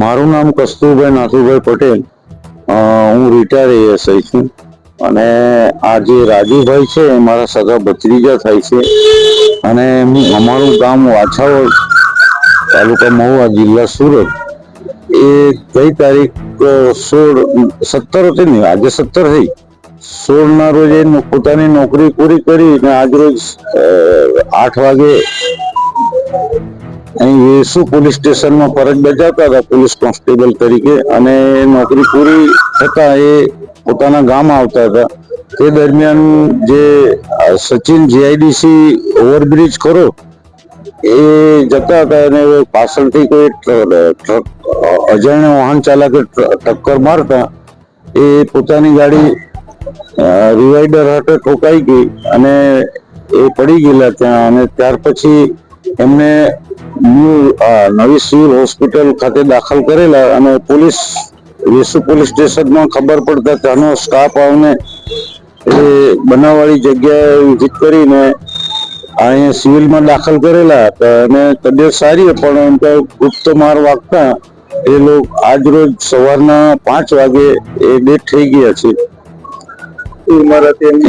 મારું નામ કસ્તુરભાઈ નાથુભાઈ પટેલ. હું રિટાયર એએસઆઈ છું. અને આ જે રાજુભાઈ છે એ મારા સગા ભત્રીજા થાય છે. અને અમારું ગામ વાછાવડ તાલુકા મહુવા જિલ્લા સુરત. એ કઈ તારીખ સોળ સત્તર હતી ને આજે સત્તર થઈ. સોળ ના રોજ એ પોતાની નોકરી પૂરી કરી અને આજ રોજ આઠ વાગે અહીં વેસુ પોલીસ સ્ટેશનમાં ફરજ બજાવતા હતા પોલીસ કોન્સ્ટેબલ તરીકે અને નોકરી પૂરી થતા એ પોતાના ગામ આવતા હતા. તે દરમિયાન જે સચિન જીઆઈડીસી ઓવરબ્રિજ ખરો, એ જતા હતા અને પાછળથી કોઈ અજાણ્યા વાહન ચાલકે ટક્કર મારતા, એ પોતાની ગાડી રિવાઈડર હાટે ઠોકાઈ ગઈ અને એ પડી ગયેલા ત્યાં અને ત્યાર પછી એમને નવી સિવિલ હોસ્પિટલ ખાતે દાખલ કરેલા અને પોલીસ વેસુ પોલીસ સ્ટેશનમાં ખબર પડતા ત્યાંનો સ્ટાફ આવને એ બનાવવાળી જગ્યાએ વિઝિટ કરીને અહીંયા સિવિલમાં દાખલ કરેલા અને તબિયત સારી પણ એમ તો ગુપ્ત માર વાગતા એ લોકો આજ રોજ સવારના પાંચ વાગે એ ડેટ થઈ ગયા છે.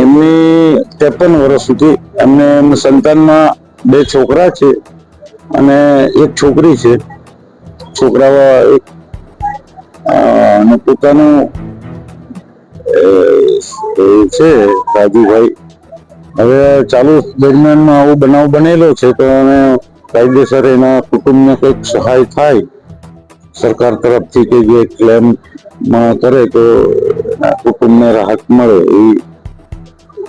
એમની ત્રેપન વર્ષ સુધી એમને એમ સંતાનમાં બે છોકરા છે. અને એક છોકરી છે. છોકરાઓ એક પોતાનું, એ છે રાજુભાઈ હવે ચાલુ દરમિયાનમાં આવો બનાવ બનેલો છે તો અમે કાયદેસર એના કુટુંબને કંઈક સહાય થાય. સરકાર તરફથી કે જે ક્લેમ કરે તો એના કુટુંબને રાહત મળે એવી